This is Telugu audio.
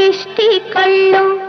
किश्ती कर लो।